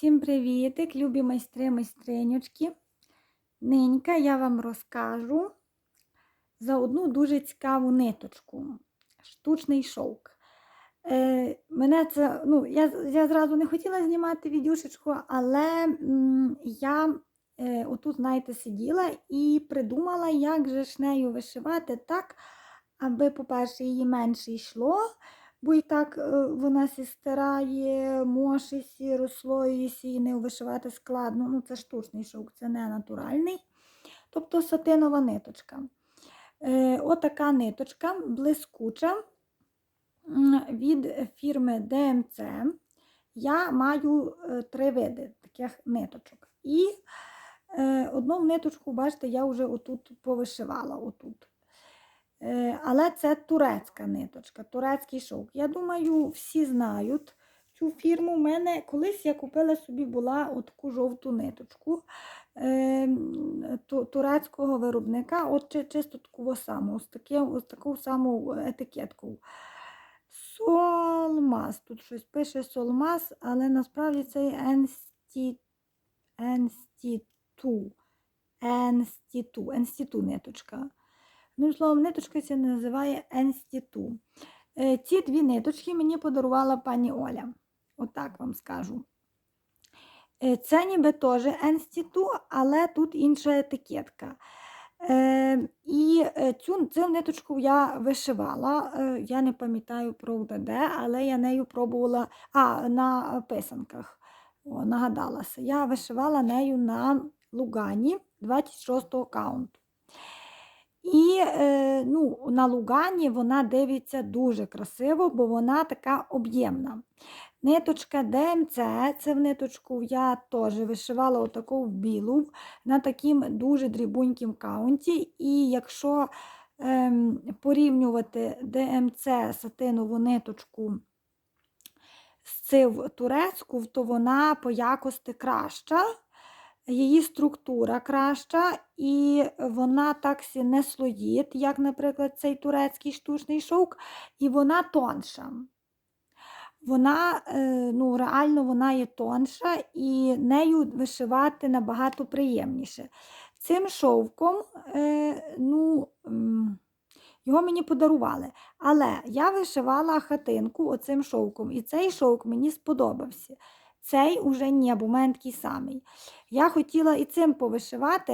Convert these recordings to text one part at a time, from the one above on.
Всім привітик, любі майстри, майстринючки. Нинька я вам розкажу за одну дуже цікаву ниточку. Штучний шовк. Е, мене це, ну, я, я зразу не хотіла знімати відюшечку, але м, я е, отут, знаєте, сиділа і придумала, як же ж нею вишивати так, аби, по-перше, її менше йшло, бо і так е, вона сі стирає, мошиться, розслоюється і не вишивати складно. Ну, це штучний шовк, це не натуральний. Тобто сатинова ниточка. Е, Отака ниточка блискуча від фірми DMC. Я маю е, три види таких ниточок. І е, одну ниточку, бачите, я вже отут повишивала. Отут. Е, Але це турецька ниточка, турецький шовк. Я думаю, всі знають цю фірму. У мене колись я купила собі була таку жовту ниточку е, турецького виробника, от чисто такого самого, з, таким, з таку саму етикеткою. Солмаз. Тут щось пише Солмаз, але насправді це Енсті... Енстіту. Енстіту. Енстіту ниточка. Ну, словом, ниточка це називає Енстіту. Е, Ці дві ниточки мені подарувала пані Оля. Отак вам скажу. Е, Це ніби теж Енстіту, але тут інша етикетка. Е, і цю, цю ниточку я вишивала. Я не пам'ятаю правда де, але я нею пробувала а, на писанках. О, нагадалася. Я вишивала нею на Лугані 26-го каунту. І е, ну, на Лугані вона дивиться дуже красиво, бо вона така об'ємна. Ниточка ДМЦ, це в ниточку я теж вишивала отаку в білу на таким дуже дрібуньким каунті. І якщо ем, порівнювати ДМЦ сатинову ниточку з цим турецьку, то вона по якості краща її структура краща, і вона так сі не слоїть, як, наприклад, цей турецький штучний шовк, і вона тонша. Вона е, ну, реально вона є тонша, і нею вишивати набагато приємніше. Цим шовком, е, ну, його мені подарували. Але я вишивала хатинку оцим шовком, і цей шовк мені сподобався. Цей уже ні, бо в самий. Я хотіла і цим повишивати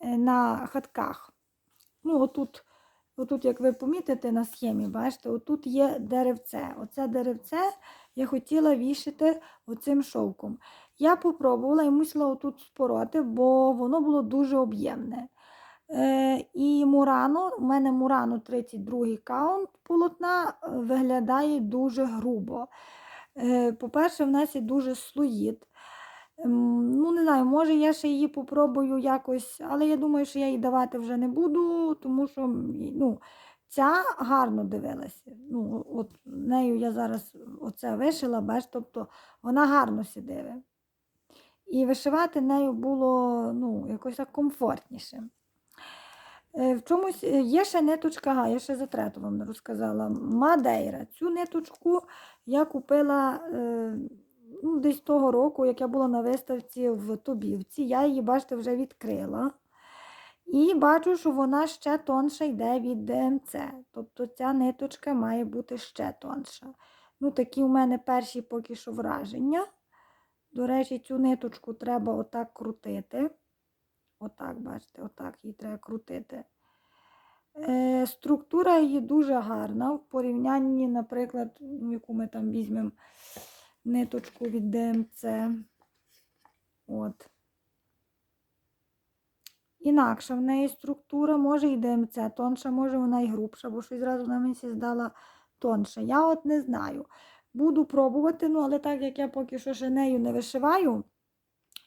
е, на хатках. Ну, отут, отут, як ви помітите на схемі, бачите, отут є деревце. Оце деревце я хотіла вішати оцим шовком. Я попробувала і мусила отут спороти, бо воно було дуже об'ємне. Е, і Мурано, у мене Мурано 32 каунт полотна е, виглядає дуже грубо. Е, По-перше, в нас є дуже слоїд. Ем, Ну, не знаю, може я ще її попробую якось, але я думаю, що я її давати вже не буду, тому що ну, ця гарно дивилася. Ну, от нею я зараз оце вишила, бач, тобто вона гарно сидиме. І вишивати нею було ну, якось так комфортніше. Е, В чомусь е, є ще ниточка, ага, я ще за трету вам розказала. Мадейра. Цю ниточку я купила е, ну, десь того року, як я була на виставці в Тобівці. Я її, бачите, вже відкрила. І бачу, що вона ще тонша йде від ДМЦ. Тобто ця ниточка має бути ще тонша. Ну, такі у мене перші поки що враження. До речі, цю ниточку треба отак крутити. Отак, бачите, отак її треба крутити. Е, структура її дуже гарна в порівнянні, наприклад, ну, яку ми там візьмемо ниточку від ДМЦ. От. Інакша в неї структура, може і ДМЦ тонша, може вона і грубша, бо щось зразу на мені здала тонше. Я от не знаю. Буду пробувати, ну, але так як я поки що ще нею не вишиваю,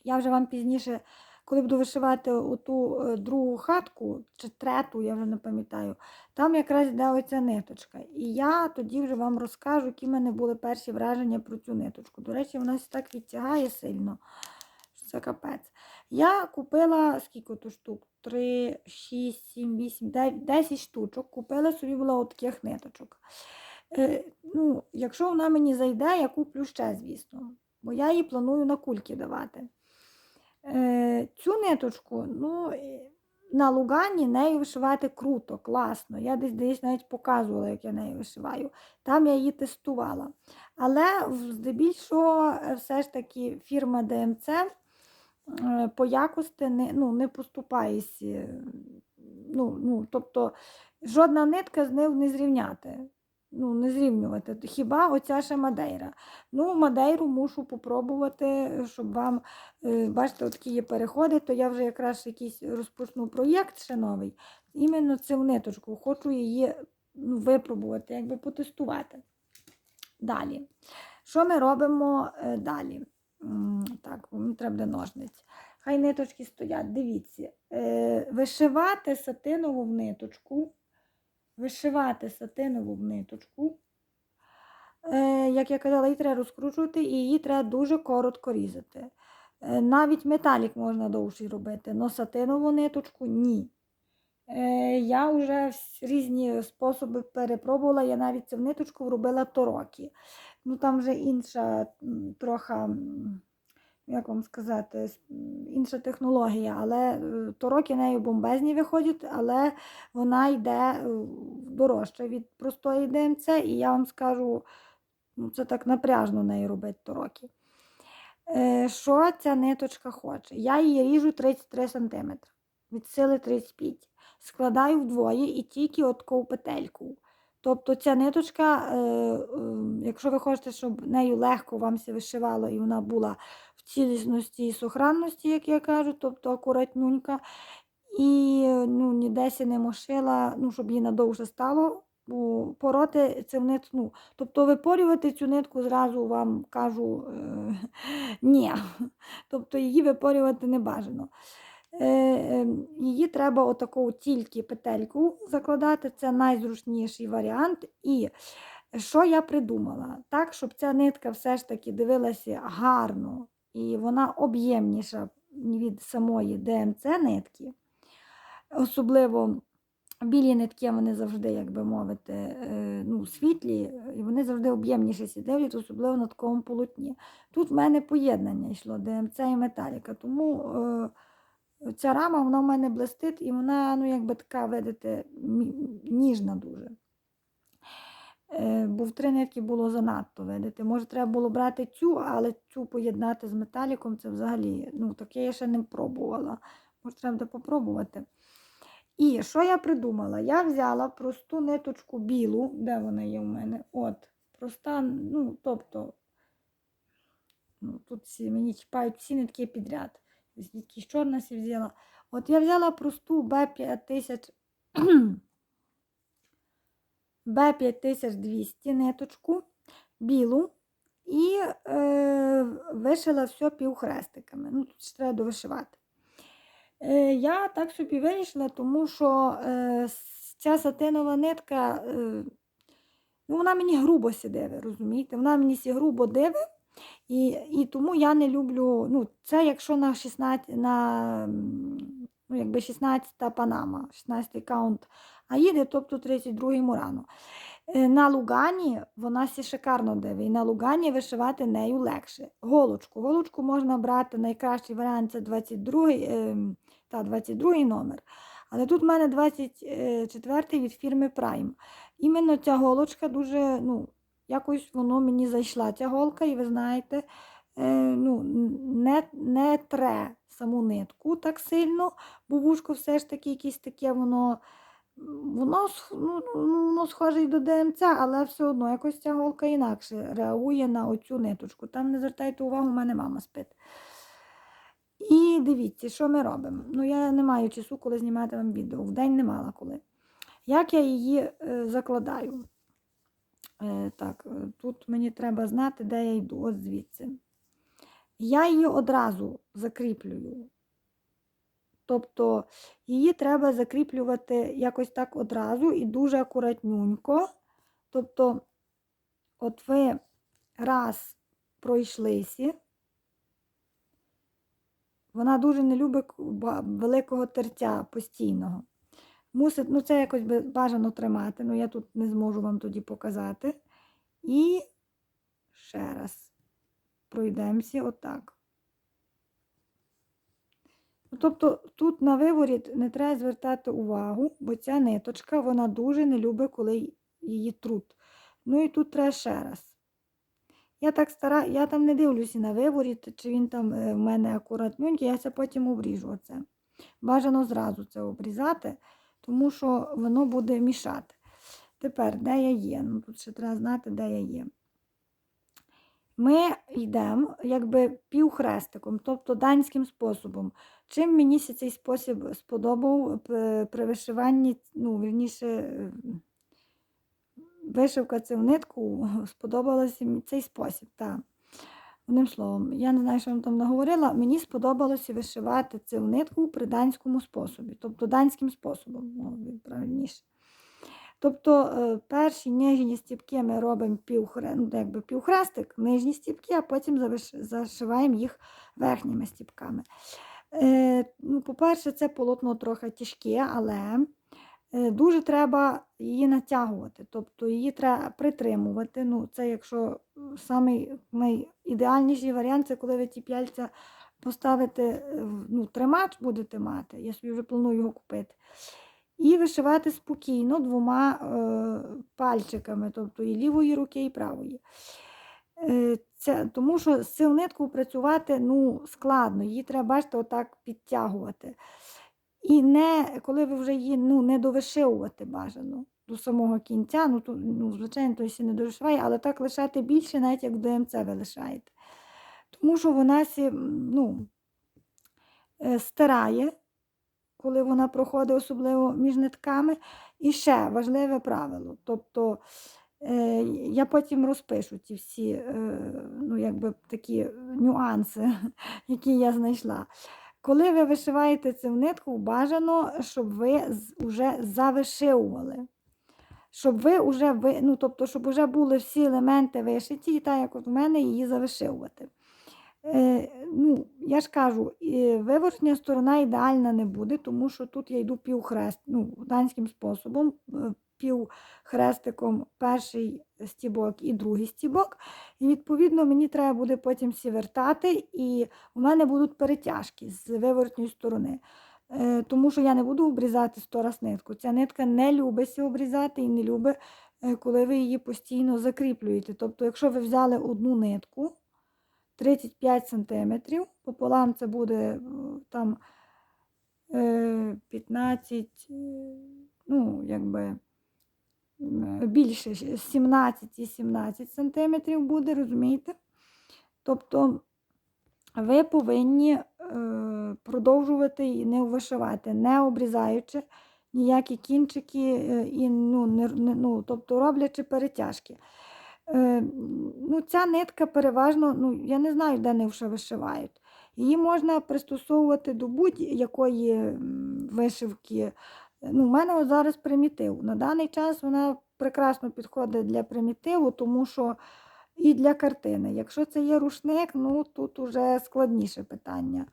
я вже вам пізніше, коли буду вишивати оту е, другу хатку, чи трету, я вже не пам'ятаю, там якраз йде оця ниточка. І я тоді вже вам розкажу, які в мене були перші враження про цю ниточку. До речі, вона так відтягає сильно. що Це капець. Я купила скільки то штук? 3, 6, 7, 8, 9, 10 штучок. Купила собі була от таких ниточок. Е, ну, Якщо вона мені зайде, я куплю ще, звісно. бо я її планую на кульки давати. Е, цю ниточку, ну, на лугані нею вишивати круто, класно. Я десь десь навіть показувала, як я нею вишиваю. Там я її тестувала. Але здебільшого е, все ж таки фірма ДМЦ е, по якості не, ну, не поступається. Ну, ну, тобто жодна нитка з нею не зрівняти. Ну, не зрівнювати. Хіба оця ще Мадейра. Ну, Мадейру мушу попробувати, щоб вам, е, бачите, от є переходи, то я вже якраз якийсь розпочну проєкт ще новий. Іменно цю ниточку. Хочу її ну, випробувати, якби потестувати. Далі. Що ми робимо е, далі? Так, треба ножниць. Хай ниточки стоять. Дивіться. Е, Вишивати сатинову ниточку. Вишивати сатинову ниточку. Е, Як я казала, її треба розкручувати і її треба дуже коротко різати. Е, Навіть металік можна довший робити, але сатинову ниточку ні. Е, Я вже різні способи перепробувала. Я навіть цю ниточку робила торокі. Ну там вже інша трохи, як вам сказати, інша технологія. Але е, торокі нею бомбезні виходять, але вона йде е, дорожче від простої ДМЦ, і я вам скажу, ну, це так напряжно нею робити торокі. Е, Що ця ниточка хоче? Я її ріжу 33 см, від сили 35 Складаю вдвоє і тільки отку петельку. Тобто ця ниточка, якщо ви хочете, щоб нею легко вам вишивало і вона була цілісності і сохранності, як я кажу, тобто акуратнюнька, і ну, ніде се не мошила, ну, щоб їй надовше стало, пороти це в нит, ну, тобто випорювати цю нитку зразу вам кажу е, ні. Тобто її випорювати не бажано. Е, е, Її треба отаку тільки петельку закладати, це найзручніший варіант. І що я придумала? Так, щоб ця нитка все ж таки дивилася гарно і вона об'ємніша від самої ДМЦ нитки. Особливо білі нитки, вони завжди, як би мовити, е, ну, світлі, і вони завжди об'ємніше сідевлять, особливо на такому полотні. Тут в мене поєднання йшло ДМЦ і металіка, тому е, ця рама вона в мене блистить і вона, ну, якби така, видите, ніжна дуже. Е, Бо в три нитки було занадто, видите. Може, треба було брати цю, але цю поєднати з металіком це взагалі, ну, таке я ще не пробувала. Може, треба буде попробувати. І що я придумала? Я взяла просту ниточку білу, де вона є у мене? От, проста, ну, тобто, ну, тут всі, мені чіпають всі нитки підряд. Звідки чорна сі взяла. От я взяла просту B5000 B5200 ниточку білу і е, вишила все півхрестиками. Ну, тут ще треба довишивати. Е, я так собі вирішила, тому що е, ця сатинова нитка, е, ну, вона мені грубо сідиве, розумієте? Вона мені сі грубо диве, і, і тому я не люблю, ну, це якщо на 16, на, ну, якби 16-та панама, 16-й каунт, а їде, тобто 32 мурано. Е, На лугані вона сі шикарно диве, і на лугані вишивати нею легше. Голочку. Голочку можна брати, найкращий варіант це 22, ем, та 22 номер. Але тут в мене 24-й від фірми Prime. Іменно ця голочка дуже, ну, якось воно мені зайшла ця голка, і ви знаєте, е, ну, не, не тре саму нитку так сильно, бо вушко все ж таки якесь таке воно. Воно, ну, ну, воно схоже і до ДМЦ, але все одно якось ця голка інакше реагує на оцю ниточку. Там не звертайте увагу, у мене мама спить. І дивіться, що ми робимо. Ну, я не маю часу, коли знімати вам відео. Вдень не мала коли. Як я її е, закладаю? Е, так, е, тут мені треба знати, де я йду, звідси. Я її одразу закріплюю. Тобто її треба закріплювати якось так одразу і дуже акуратнюнько. Тобто, от ви раз пройшлися, вона дуже не любить великого тертя постійного. Мусить, ну це якось бажано тримати, ну я тут не зможу вам тоді показати. І ще раз. Пройдемося отак. Ну, Тобто тут на виворіт не треба звертати увагу, бо ця ниточка вона дуже не любить, коли її трут. Ну і тут треба ще раз. Я так стара, я там не дивлюся на виворіт, чи він там е, в мене акуратненький, я це потім обріжу оце. Бажано зразу це обрізати, тому що воно буде мішати. Тепер, де я є? Ну, тут ще треба знати, де я є. Ми йдемо якби півхрестиком, тобто данським способом. Чим мені цей спосіб сподобав при вишиванні, ну, вірніше, вишивка в нитку, сподобалося цей спосіб. Так. Одним словом, я не знаю, що вам там наговорила. Мені сподобалося вишивати цю нитку при данському способі, тобто данським способом, ну, правильніше. Тобто е, перші нижні стіпки ми робимо півхре, ну, якби півхрестик, нижні стіпки, а потім зашиваємо їх верхніми стіпками. Е, ну, по-перше, це полотно трохи тяжке, але е, дуже треба її натягувати, тобто її треба притримувати. Ну, це якщо самий найідеальніший варіант, це коли ви ті п'яльця поставите, е, ну, тримач будете мати, я собі вже планую його купити. І вишивати спокійно двома е, пальчиками, тобто і лівої руки, і правої. Е, це, тому що з цю нитку працювати ну, складно, її треба, бачите, отак підтягувати. І не, коли ви вже її ну, не довишивувати бажано до самого кінця, ну, то, ну звичайно, то ще не довишиває, але так лишати більше, навіть як ДМЦ ви лишаєте. Тому що вона сі, ну, е, стирає, коли вона проходить, особливо між нитками. І ще важливе правило. Тобто е, я потім розпишу ті всі е, ну, якби такі нюанси, які я знайшла. Коли ви вишиваєте цю нитку, бажано, щоб ви вже завишивували. Щоб ви вже ну, тобто, щоб вже були всі елементи вишиті, і так як от в мене її завишивувати. Е, ну, я ж кажу, виворотня сторона ідеальна не буде, тому що тут я йду півхрест, ну, данським способом, е, півхрестиком перший стібок і другий стібок. І відповідно мені треба буде потім всі вертати, і у мене будуть перетяжки з виворотньої сторони. Е, Тому що я не буду обрізати сто раз нитку. Ця нитка не любиться обрізати і не любить, коли ви її постійно закріплюєте. Тобто, якщо ви взяли одну нитку, 35 см, пополам це буде е, там е, 15, е, ну, якби більше, ще 17 і 17 см буде, розумієте? Тобто ви повинні е, продовжувати і не вишивати, не обрізаючи ніякі кінчики, е, і, ну, не, ну, тобто роблячи перетяжки. Е, ну, ця нитка переважно, ну, я не знаю, де не вже вишивають. Її можна пристосовувати до будь-якої вишивки. Ну, У мене зараз примітив. На даний час вона прекрасно підходить для примітиву, тому що і для картини. Якщо це є рушник, ну тут уже складніше питання.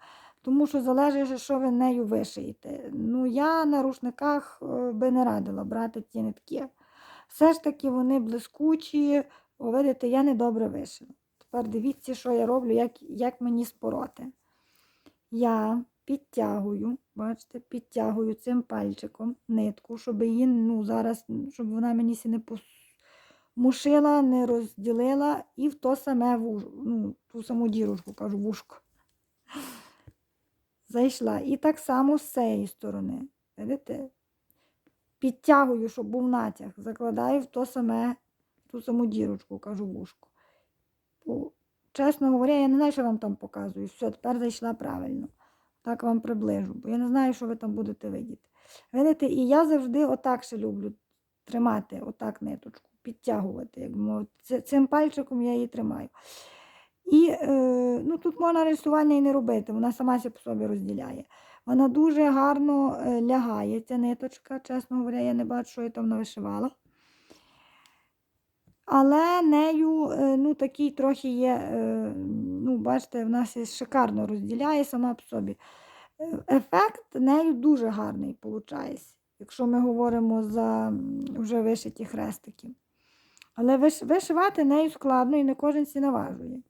Тому що залежить, що ви нею вишиєте. Ну, я на рушниках е, би не радила брати ті нитки. Все ж таки вони блискучі, О, видите, я недобре вишила. Тепер дивіться, що я роблю, як, як мені спороти. Я підтягую, бачите, підтягую цим пальчиком нитку, щоб її, ну, зараз, щоб вона мені не мушила, не розділила і в то саме вуж, ну, ту саму дірочку, кажу, вушко. Зайшла. І так само з цієї сторони. Видите? Підтягую, щоб був натяг. Закладаю в то саме, ту саму дірочку, кажу, вушко. Бо, чесно говоря, я не знаю, що вам там показую. Все, тепер зайшла правильно. Так вам приближу, бо я не знаю, що ви там будете видіти. Видите, і я завжди отак ще люблю тримати, отак ниточку, підтягувати. Як. Цим пальчиком я її тримаю. І е, ну, тут можна рисування і не робити, вона сама по собі розділяє. Вона дуже гарно е, лягає, ця ниточка, чесно говоря, я не бачу, що я там навишивала. Але нею е, ну, такий трохи є, е, ну, бачите, в нас шикарно розділяє сама по собі. Е, Ефект нею дуже гарний виходить, якщо ми говоримо за вже вишиті хрестики. Але вишивати нею складно і не кожен сі наважує.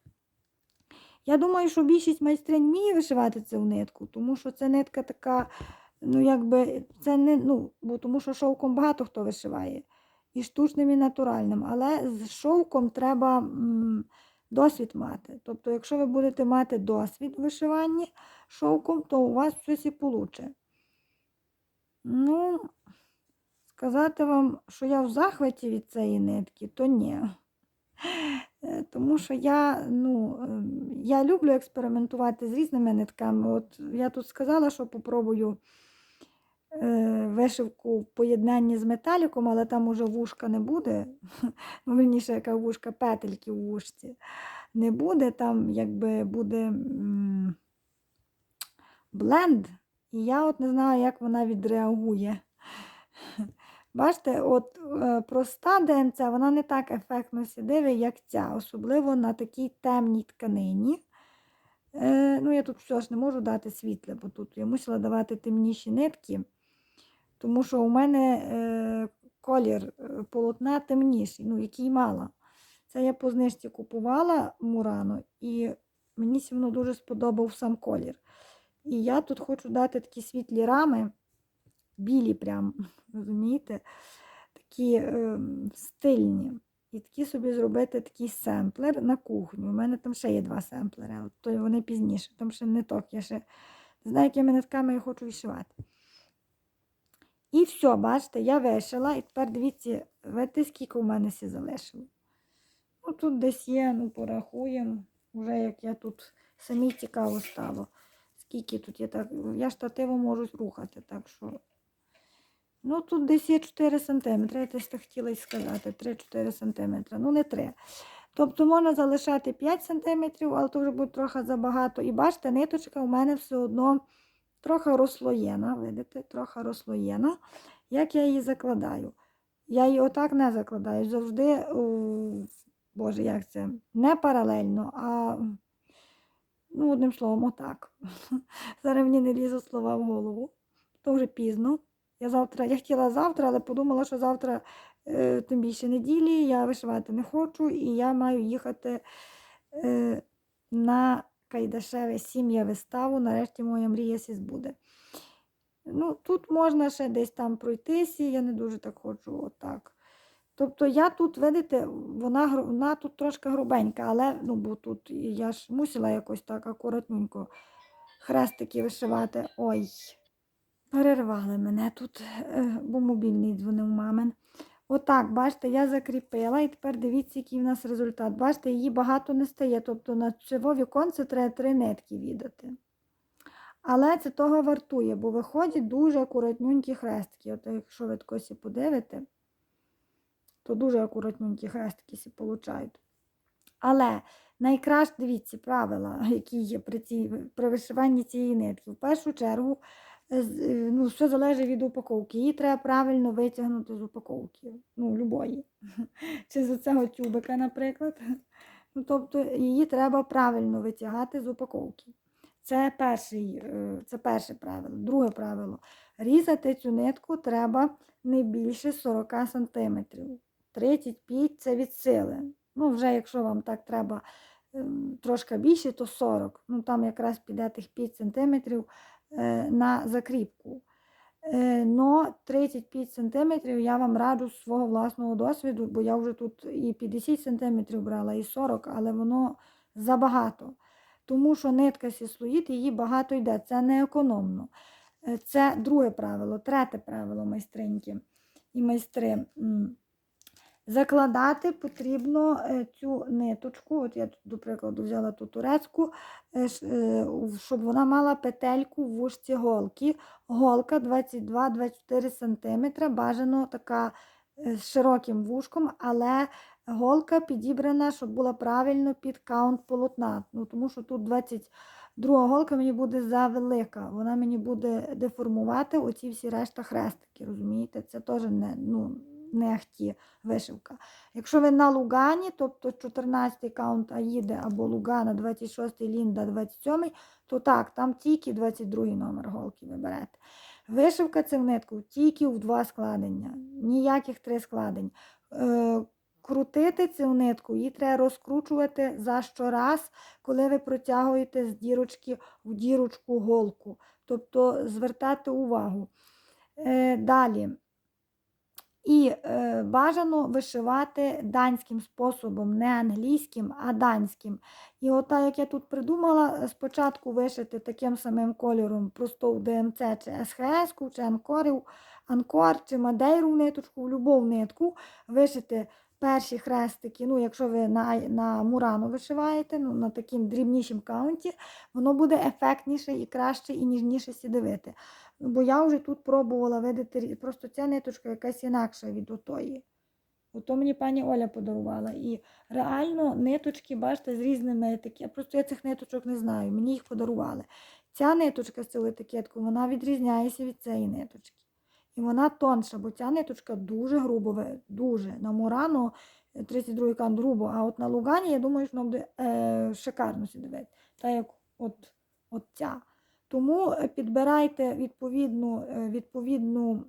Я думаю, що більшість майстринь вміє вишивати цю нитку, тому що це нитка така, ну якби це не ну, бо тому що шовком багато хто вишиває. І штучним, і натуральним. Але з шовком треба досвід мати. Тобто, якщо ви будете мати досвід в вишиванні шовком, то у вас щось і вийде. Ну, сказати вам, що я в захваті від цієї нитки, то ні. Тому що я, ну, ем, я люблю експериментувати з різними нитками. От я тут сказала, що попробую е, вишивку в поєднанні з металіком, але там уже вушка не буде. Верніше, яка вушка, петельки в вушці не буде. Там якби буде бленд, і я от не знаю, як вона відреагує. Бачите, от е, проста ДМЦ, вона не так ефектно сідиве, як ця, особливо на такій темній тканині. Е, ну, я тут все ж не можу дати світле, бо тут я мусила давати темніші нитки, тому що у мене е, колір е, полотна темніший, ну, який мала. Це я по знижці купувала Мурано, і мені одно дуже сподобав сам колір. І я тут хочу дати такі світлі рами, білі прям, розумієте, такі е, стильні. І такі собі зробити такий семплер на кухню. У мене там ще є два семплери, але то вони пізніше. Там ще не ток. Я ще не знаю, якими нитками я хочу вишивати. І все, бачите, я вишила, і тепер дивіться, видите, скільки у мене сі залишило. Ну, тут десь є, ну, порахуємо. Вже як я тут самі цікаво стало. Скільки тут є так. Я штативом можу рухати, так що. Ну, тут десь є 4 см. Я теж хотіла сказати. 3-4 см. Ну, не 3. Тобто можна залишати 5 см, але то вже буде трохи забагато. І бачите, ниточка у мене все одно трохи розслоєна. Видите, трохи розслоєна. Як я її закладаю? Я її отак не закладаю. Завжди, у, боже, як це? Не паралельно, а ну, одним словом, отак. Зараз мені не лізуть слова в голову. То вже пізно. Я завтра, я хотіла завтра, але подумала, що завтра, е, тим більше неділі, я вишивати не хочу, і я маю їхати е, на Кайдашеве сім'я виставу. Нарешті моя мрія сі збуде. Ну, тут можна ще десь там пройтися, я не дуже так хочу отак. Тобто я тут, видите, вона, вона тут трошки грубенька, але ну, бо тут я ж мусила якось так акуратненько хрестики вишивати. Ой, перервали мене тут, е, бо мобільний дзвонив мамин. Отак, бачите, я закріпила і тепер дивіться, який в нас результат. Бачите, її багато не стає. Тобто на цього віконце треба три нитки віддати. Але це того вартує, бо виходять дуже акуратненькі хрестики. От якщо ви такосі подивите, то дуже акуратненькі хрестики сі получають. Але найкраще дивіться правила, які є при, цій, при вишиванні цієї нитки. В першу чергу, ну, все залежить від упаковки. Її треба правильно витягнути з упаковки. Ну, любої. Чи з цього тюбика, наприклад. Ну, тобто її треба правильно витягати з упаковки. Це, перший, е, це перше правило. Друге правило. Різати цю нитку треба не більше 40 см. 35 це від сили. Ну, вже якщо вам так треба ем, трошки більше, то 40. Ну, там якраз піде тих 5 см е, на закріпку. Е, Но 35 см я вам раджу з свого власного досвіду, бо я вже тут і 50 см брала, і 40, але воно забагато. Тому що нитка сіслоїд, її багато йде. Це не економно. Е, Це друге правило, третє правило майстриньки і майстри. Закладати потрібно е, цю ниточку, от я тут, до прикладу, взяла ту турецьку, е, е, щоб вона мала петельку в вушці голки. Голка 22-24 см, бажано така з широким вушком, але голка підібрана, щоб була правильно під каунт полотна. Ну, тому що тут 22 голка мені буде завелика. Вона мені буде деформувати оці всі решта хрестики. Розумієте? Це теж не, ну, не ахті вишивка. Якщо ви на Лугані, тобто 14-й каунт Аїде або Лугана, 26 Лінда, 27, то так, там тільки 22 номер голки ви берете. Вишивка це в нитку тільки в два складення, ніяких три складень. Е, крутити цю нитку, її треба розкручувати за щораз, коли ви протягуєте з дірочки в дірочку голку. Тобто звертати увагу. Е, далі. І е, бажано вишивати данським способом, не англійським, а данським. І ота, як я тут придумала, спочатку вишити таким самим кольором просто в ДМЦ чи СХС, чи анкорів, анкор, чи мадейру ниточку, в любу нитку, вишити перші хрестики. Ну, якщо ви на, на мурану вишиваєте, ну, на таким дрібнішим каунті, воно буде ефектніше і краще, і ніжніше сідивити. Бо я вже тут пробувала видати, просто ця ниточка якась інакша від отої. Ото мені пані Оля подарувала. І реально ниточки, бачите, з різними етикетками. Просто я цих ниточок не знаю, мені їх подарували. Ця ниточка з цією етикеткою, вона відрізняється від цієї ниточки. І вона тонша, бо ця ниточка дуже грубо, дуже. На Мурану 32 кант грубо, а от на Лугані, я думаю, що вона буде е, шикарно сідивити. Так як от, от ця. Тому е, підбирайте відповідну, е, відповідну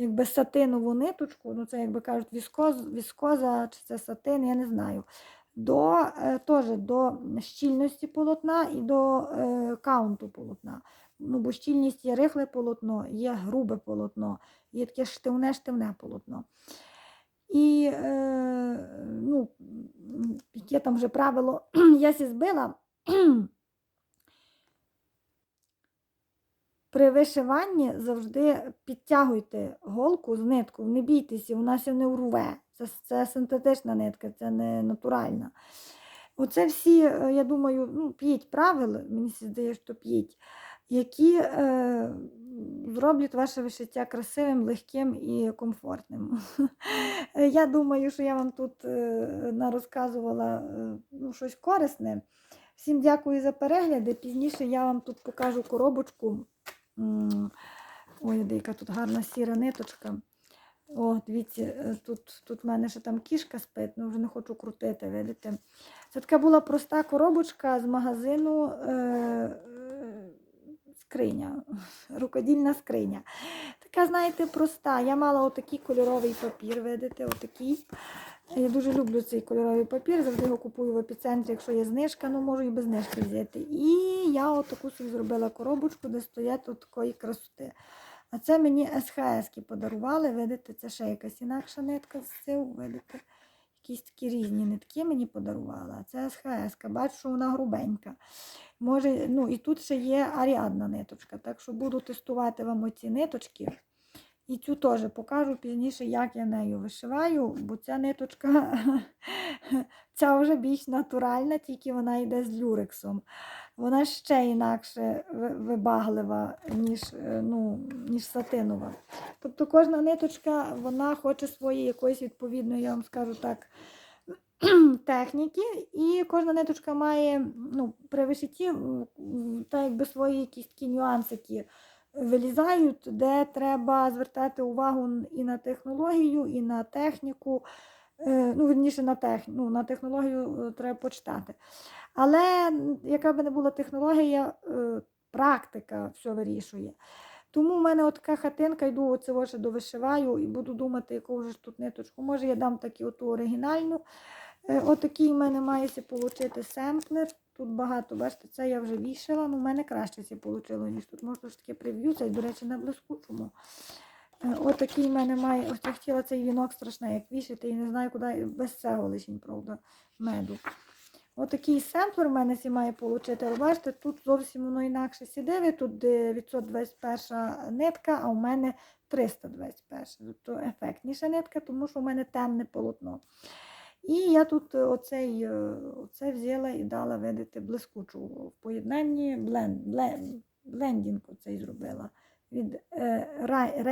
якби сатинову ниточку, ну це, як би кажуть, віскоз, віскоза чи це сатин, я не знаю. До, е, теж до щільності полотна і до е, каунту полотна. Ну, бо щільність є рихле полотно, є грубе полотно, є таке штивне-штивне полотно. І е, ну, яке там вже правило, я сі збила. При вишиванні завжди підтягуйте голку з ниткою, не бійтеся, вона ся не урве. Це, це синтетична нитка, це не натуральна. Оце всі, е, я думаю, ну, п'ять правил, мені се здає, що п'ять, які е, зроблять ваше вишиття красивим, легким і комфортним. Е, Я думаю, що я вам тут е, нарозказувала е, ну, щось корисне. Всім дякую за перегляди. Пізніше я вам тут покажу коробочку. Ой, яка тут гарна сіра ниточка. О, дивіться, е, тут, тут в мене ще там кішка спить, ну вже не хочу крутити, видите. Це така була проста коробочка з магазину е, е, скриня, рукодільна скриня. Така, знаєте, проста. Я мала отакий кольоровий папір, видите, отакий. Я дуже люблю цей кольоровий папір, завжди його купую в епіцентрі, якщо є знижка, ну можу і без знижки взяти. І я отаку собі зробила коробочку, де стоять от такої красоти. А це мені СХС подарували, видите, це ще якась інакша нитка з цього, видите. Якісь такі різні нитки мені подарували. А це СХС, бачу, що вона грубенька. Може, ну і тут ще є аріадна ниточка, так що буду тестувати вам оці ниточки. І цю теж покажу пізніше, як я нею вишиваю, бо ця ниточка ця вже більш натуральна, тільки вона йде з люрексом. Вона ще інакше вибаглива, ніж, е, ну, ніж сатинова. Тобто кожна ниточка вона хоче своєї якоїсь відповідної, я вам скажу так, техніки, і кожна ниточка має ну, при вишитті та якби свої якісь такі нюансики вилізають, де треба звертати увагу і на технологію, і на техніку. Е, Ну, верніше на, тех, ну, на технологію е, треба почитати. Але яка б не була технологія, е, практика все вирішує. Тому в мене от така хатинка, йду оце ось довишиваю і буду думати, яку ж тут ниточку. Може, я дам таку оригінальну. Отакий в мене має отримати семплер. Тут багато, бачите, це я вже вішала, але в мене краще це вийшло, ніж тут. Можна ж таке прев'ю, це, до речі, на блискучому. Е, Отакий в мене має, ось я хотіла цей вінок страшний, як вішати, і не знаю, куди, без цього лишень, правда, меду. Отакий семплер в мене має. Але бачите, тут зовсім воно інакше сідиве, тут 921 нитка, а у мене 321. Тобто ефектніша нитка, тому що у мене темне полотно. І я тут е, оцей, е, оце взяла і дала видати блискучу в поєднанні бленд, бленд, блендінг оцей зробила від е, Рай-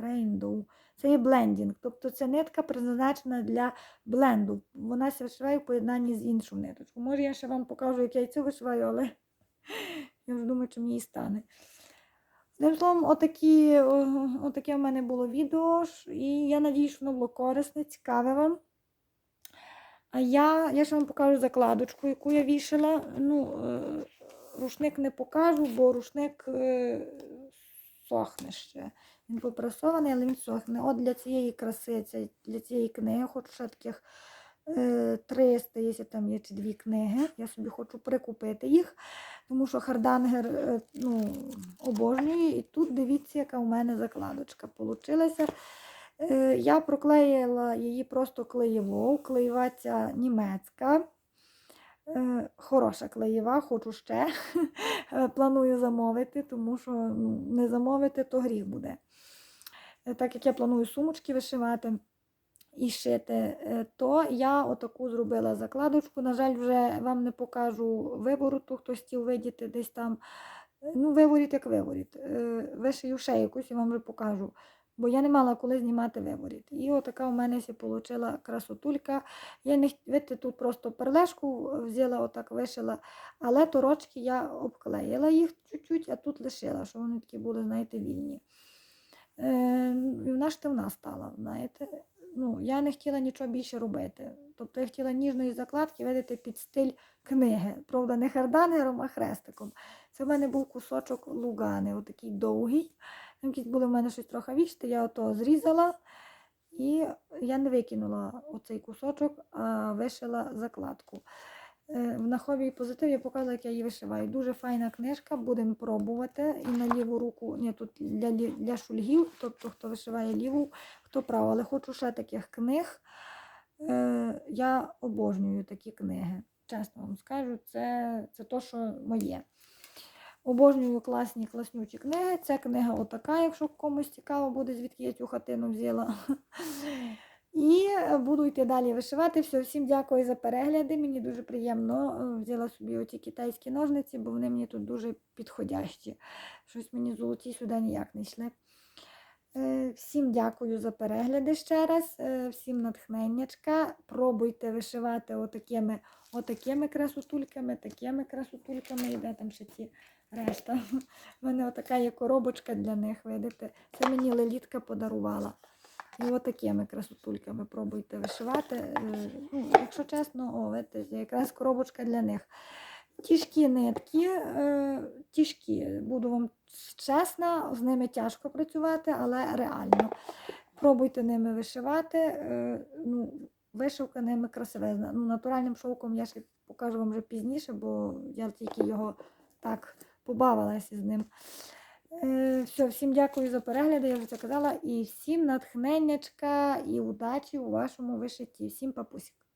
Рейндол, Це є блендінг, тобто це нитка призначена для бленду. Вона вишиває в поєднанні з іншою ниточкою. Може, я ще вам покажу, як я цю вишиваю, але я вже думаю, чи мені стане. Одним словом, отакі, отаке в мене було відео, і я надію, що воно було корисне, цікаве вам. А я, я ще вам покажу закладочку, яку я вішала. Ну, е, рушник не покажу, бо рушник е, сохне ще. Він попресований, але він сохне. От для цієї краси, для цієї книги хочу ще таких е, 300, якщо там є чи дві книги. Я собі хочу прикупити їх, тому що Хардангер е, ну, обожнюю. І тут дивіться, яка у мене закладочка получилася. Е, Я проклеїла її просто клеєвою. Клеєва ця німецька. Е, Хороша клеєва, хочу ще. Е, Планую замовити, тому що ну, не замовити, то гріх буде. Так як я планую сумочки вишивати і шити, то я отаку зробила закладочку. На жаль, вже вам не покажу вивороту, хто хотів видіти десь там. Ну, виворіт як виворіт. Е, Вишию ще якусь, я вам вже покажу. Бо я не мала коли знімати виворіт. І отака у мене вийшла красотулька. Я не видите, тут просто перлешку взяла, отак вишила, але торочки я обклеїла їх чуть-чуть, а тут лишила, щоб вони такі були, знаєте, вільні. Е, і вона штивна стала, знаєте. Ну, я не хотіла нічого більше робити. Тобто я хотіла ніжної закладки, видите, під стиль книги. Правда, не хардангером, а хрестиком. Це в мене був кусочок лугани, отакий довгий. Там якісь були в мене щось трохи вічти, я ото зрізала і я не викинула оцей кусочок, а вишила закладку. Е, На хобі позитив я показала, як я її вишиваю. Дуже файна книжка, будемо пробувати. І на ліву руку, ні, тут для, для шульгів, тобто хто вишиває ліву, хто праву. Але хочу ще таких книг. Е, Я обожнюю такі книги. Чесно вам скажу, це, це то, що моє. Обожнюю класні класнючі книги. Ця книга отака, якщо комусь цікаво буде, звідки я цю хатину взяла. І буду йти далі вишивати. Все, всім дякую за перегляди. Мені дуже приємно. Е, Взяла собі оті китайські ножниці, бо вони мені тут дуже підходящі. Щось мені золоті сюди ніяк не йшли. Е, Всім дякую за перегляди ще раз. Е, Всім натхненнячка. Пробуйте вишивати отакими, отакими красотульками, такими красотульками. І там ще ті решта. У мене отака є коробочка для них, видите. Це мені Лелітка подарувала. І отакими красотульками пробуйте вишивати. Е, Ну, якщо чесно, о, видите, якраз коробочка для них. Тяжкі нитки, е, тяжкі. Буду вам чесна, з ними тяжко працювати, але реально. Пробуйте ними вишивати. е, Ну, вишивка ними красивезна. Ну, натуральним шовком я ще покажу вам вже пізніше, бо я тільки його так побавилася з ним. Е, все, всім дякую за перегляди, я вже це казала. І всім натхненнячка і удачі у вашому вишитті. Всім папусік.